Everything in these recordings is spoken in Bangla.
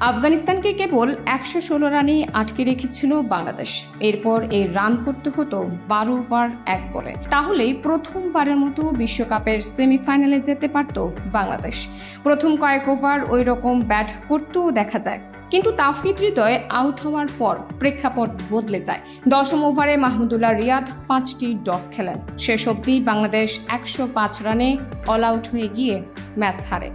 আফগানিস্তানকে কেবল একশো ষোলো রানে আটকে রেখেছিল বাংলাদেশ। এরপর এই রান করতে হতো বারো ওভার এক বলে। তাহলেই প্রথমবারের মতো বিশ্বকাপের সেমিফাইনালে যেতে পারত বাংলাদেশ। প্রথম কয়েক ওভার ওই রকম ব্যাট করতেও দেখা যায়। কিন্তু তাফিদ হৃদয় আউট হওয়ার পর প্রেক্ষাপট বদলে যায়। দশম ওভারে মাহমুদুল্লাহ রিয়াদ পাঁচটি ডট খেলেন। শেষ অবধি বাংলাদেশ একশো পাঁচ রানে অল আউট হয়ে গিয়ে ম্যাচ হারে।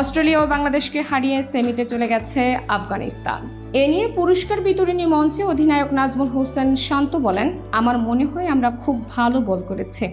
অস্ট্রেলিয়া ও বাংলাদেশকে হারিয়ে সেমিতে চলে গেছে আফগানিস্তান। এ নিয়ে পুরস্কার বিতরণী মঞ্চে অধিনায়ক নাজমুল হোসেন শান্ত বলেন, আমার মনে হয় আমরা খুব ভালো বল করেছে।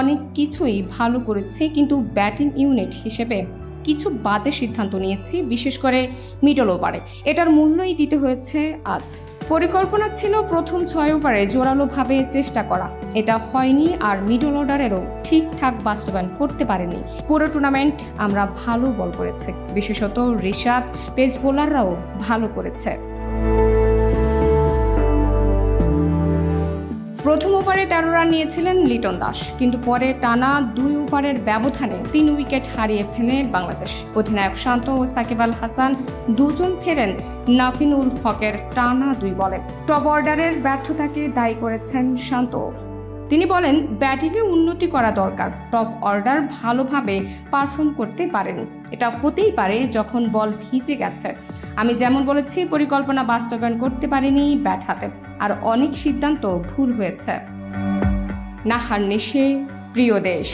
অনেক কিছুই ভালো করেছি, কিন্তু ব্যাটিং ইউনিট হিসেবে কিছু বাজে সিদ্ধান্ত নিয়েছি, বিশেষ করে মিডল ওভারে। এটার মূল্যই দিতে হয়েছে আজ। পরিকল্পনা ছিল প্রথম ছয় ওভারে জোরালোভাবে চেষ্টা করা। এটা হয়নি আর মিডল অর্ডারেরও ঠিকঠাক বাস্তবায়ন করতে পারেনি। পুরো টুর্নামেন্ট আমরা ভালো বল করেছে। বিশেষত ঋষাদ পেস বোলাররাও ভালো করেছে। প্রথম ওভারে তেরো রান নিয়েছিলেন লিটন দাস, কিন্তু পরে টানা দুই ওভারের ব্যবধানে তিন উইকেট হারিয়ে ফেলে বাংলাদেশ। অধিনায়ক শান্ত ও সাকিব আল হাসান দুজন ফেরেন নাফিনুল হকের টানা দুই বলে। টপ অর্ডারের ব্যর্থতাকে দায়ী করেছেন শান্ত। তিনি বলেন, ব্যাটিংয়ে উন্নতি করা দরকার। টপ অর্ডার ভালোভাবে পারফর্ম করতে পারেনি। এটা হতেই পারে যখন বল ভিজে গেছে। আমি যেমন বলেছি, পরিকল্পনা বাস্তবায়ন করতে পারিনি ব্যাট হাতে। আর অনেক সিদ্ধান্ত ভুল হয়েছে। নাহার নেশে প্রিয় দেশ।